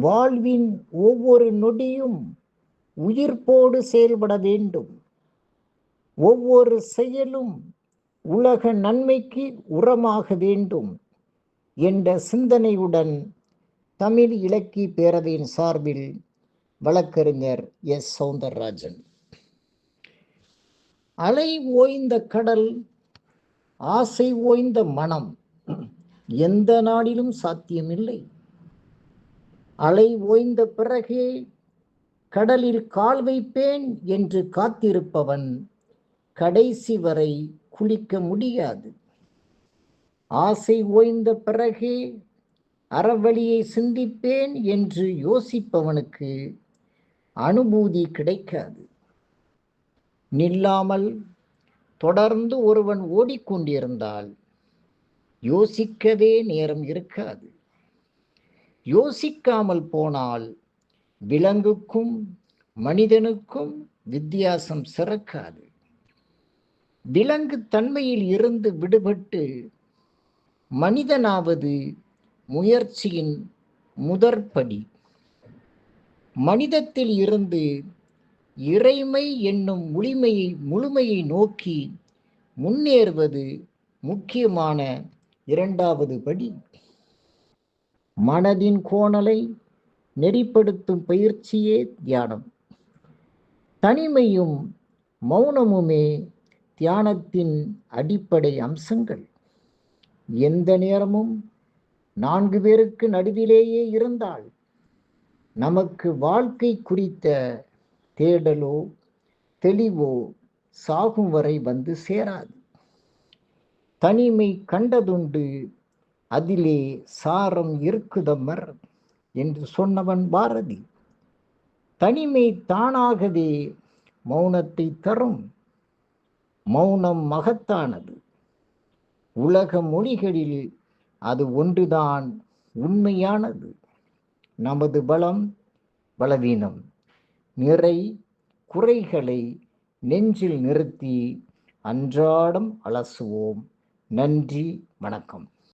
வாழ்வின் ஒவ்வொரு நொடியும் உயிர்ப்போடு செயல்பட வேண்டும். ஒவ்வொரு செயலும் உலக நன்மைக்கு உரமாக வேண்டும் என்ற சிந்தனையுடன் தமிழ் இலக்கிய பேரவையின் சார்பில் வழக்கறிஞர் எஸ். சவுந்தரராஜன். அலை ஓய்ந்த கடல் ஆசை ஓய்ந்த மனம் எந்த நாடிலும் சாத்தியமில்லை. அலை ஓய்ந்த பிறகே கடலில் கால் வைப்பேன் என்று காத்திருப்பவன் கடைசி வரை குளிக்க முடியாது. ஆசை ஓய்ந்த பிறகே அறவழியை சிந்திப்பேன் என்று யோசிப்பவனுக்கு அனுபூதி கிடைக்காது. நில்லாமல் தொடர்ந்து ஒருவன் ஓடிக்கொண்டிருந்தால் யோசிக்கவே நேரம் இருக்காது. யோசிக்காமல் போனால் விலங்குக்கும் மனிதனுக்கும் வித்தியாசம் சிறக்காது. விலங்கு தன்மையில் இருந்து விடுபட்டு மனிதனாவது முயற்சியின் முதற்படி. மனிதத்தில் இருந்து இறைமை என்னும் முழுமையை முழுமையை நோக்கி முன்னேறுவது முக்கியமான இரண்டாவது படி. மனதின் கோணலை நெறிப்படுத்தும் பயிற்சியே தியானம். தனிமையும் மௌனமுமே தியானத்தின் அடிப்படை அம்சங்கள். எந்த நேரமும் நான்கு பேருக்கு நடுவிலேயே இருந்தால் நமக்கு வாழ்க்கை குறித்த தேடலோ தெளிவோ சாகும் வரை வந்து சேராது. தனிமை கண்டதுண்டு அதிலே சாரம் இருக்குதம்மர் என்று சொன்னவன் பாரதி. தனிமை தானாகவே மௌனத்தை தரும். மௌனம் மகத்தானது. உலக மொழிகளில் அது ஒன்றுதான் உண்மையானது. நமது பலம் பலவீனம் நிறை குறைகளை நெஞ்சில் நிறுத்தி அன்றாடம் அலசுவோம். நன்றி வணக்கம்.